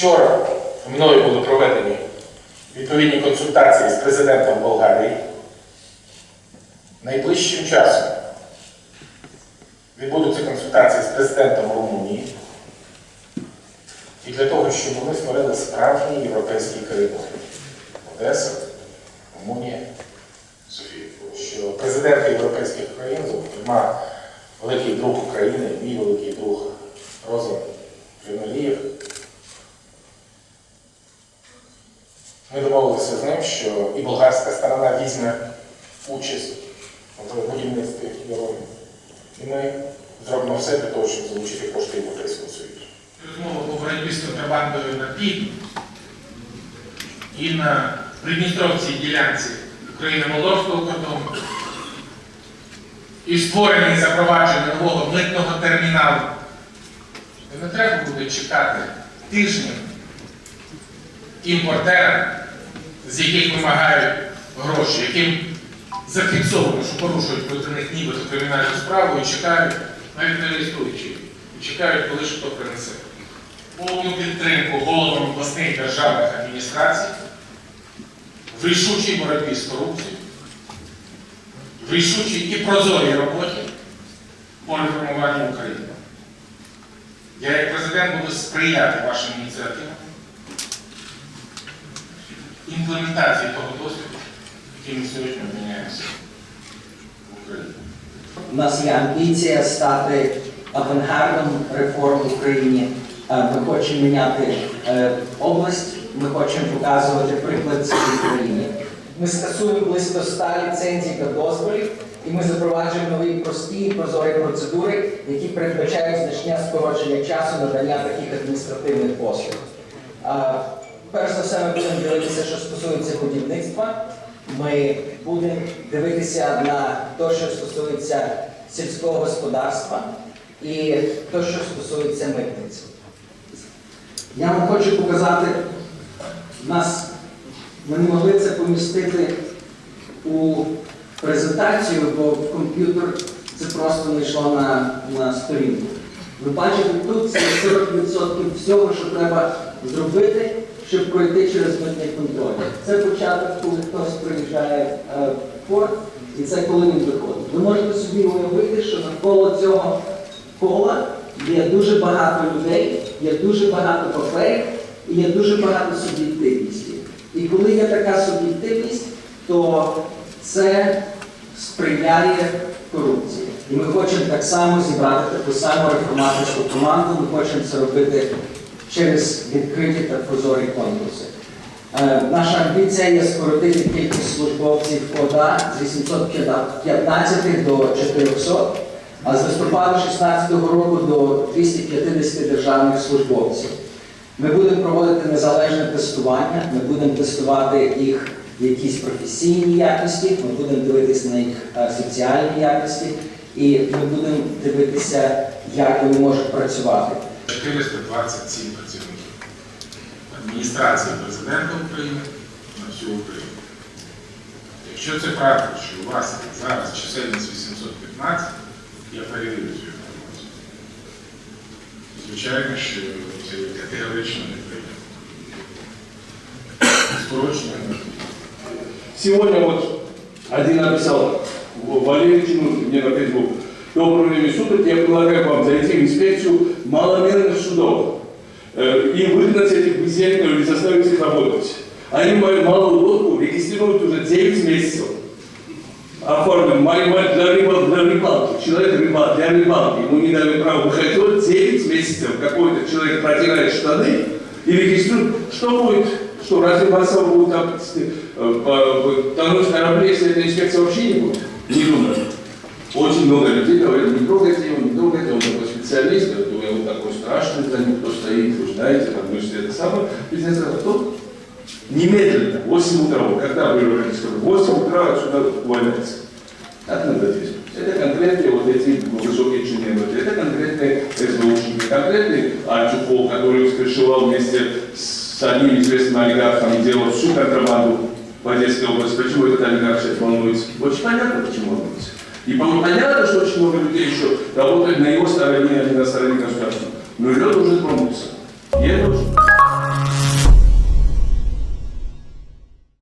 Вчора мною були проведені відповідні консультації з президентом Болгарії. Найближчим часом відбудуться консультації з президентом Румунії. І для того, щоб ми створили справжній європейський коридор. Одеса, Ми домовилися з ним, що і болгарська сторона візьме участь в будівництві дороги. І ми зробимо все для того, щоб залучити кошти Європейського Союзу. Розмова по боротьбі з контрабандою на півдні і на Придністровській ділянці України-Молдовського кордону. І створення і запровадження нового митного терміналу. Не треба буде чекати тижнів імпортерам, з яких вимагають гроші, яким зафіксовано, що порушують проти них нібито кримінальну справу і чекають, навіть не реєструючи, і чекають, коли ж хто принесе. Повну підтримку головам обласних державних адміністрацій в рішучій боротьбі з корупцією, в рішучій і прозорій роботі по реформуванню України. Я як президент буду сприяти вашим ініціативам імплементації того досвіду, який ми сьогодні обміняємося в Україні. У нас є амбіція стати авангардом реформ в Україні. Е, Ми хочемо міняти е, область, ми хочемо показувати приклад цій країні. Ми скасуємо близько 100 ліцензій та дозволів, і ми запроваджуємо нові прості і прозорі процедури, які передбачають значне скорочення часу надання таких адміністративних послуг. Перш за все, ми будемо дивитися, що стосується будівництва. Ми будемо дивитися на те, що стосується сільського господарства і те, що стосується митниці. Я вам хочу показати, нас, ми не могли це помістити у презентацію, бо в комп'ютер це просто не йшло на, на сторінку. Ви бачите, тут це 40% всього, що треба зробити, щоб пройти через митний контроль. Це початок, коли хтось приїжджає е, в порт, і це коли він виходить. Ви можете собі уявити, що навколо цього кола є дуже багато людей, є дуже багато паперів і є дуже багато суб'єктивності. І коли є така суб'єктивність, то це сприяє корупції. І ми хочемо так само зібрати таку саму реформаторську команду, ми хочемо це робити через відкриті та прозорі конкурси. Е, Наша амбіція є скоротити кількість службовців ОДА з 815 до 400, а з листопада 2016 року до 250 державних службовців. Ми будемо проводити незалежне тестування, ми будемо тестувати їх якісь професійні якості, ми будемо дивитися на їх е, соціальні якості, і ми будемо дивитися, як вони можуть працювати. 427 працівників адміністрації президента України на всю Україну. Якщо це правда, що у вас зараз чисельність 815, я перевірю цю інформацію. Звичайно, що це категорично не прийнято. Скорочення не. Сегодня вот один написал Валерий ну, мне на Facebook. Доброго времени суток, я предлагаю вам зайти в инспекцию маломерных судов э, и выгнать этих бездельников или заставить их работать. Они мою малую лодку регистрируют уже 9 месяцев. Оформлен мать для, рыбал, для рыбалки. Человек рыбал, для рыбалки. Ему не дали право выходить. Вот 9 месяцев какой-то человек протирает штаны и регистрирует. Что будет? Что, разве массово будут э, тонуть корабли, если эта инспекция вообще не будет? Не думаю. Очень много людей говорят, не трогайте его, не трогайте, он специалист, это он такой страшный за ним, кто стоит, вы знаете, там, мы же это самое. Бизнес кто? Немедленно, в 8 утра, вот когда вы говорите, что в 8 утра отсюда увольняется. Так надо действовать. Это конкретные вот эти высокие МВД, это конкретные СБУшники, конкретный Альчупол, который скрышевал вместе с одним известным олигархом делал всю контрабанду в Одесской области. Почему этот олигарх сейчас волнуется? Очень понятно, почему волнуется. И по- понятно, что очень много людей еще работают на его стороне, а не на стороне государства. Но лед уже тронулся. Это очень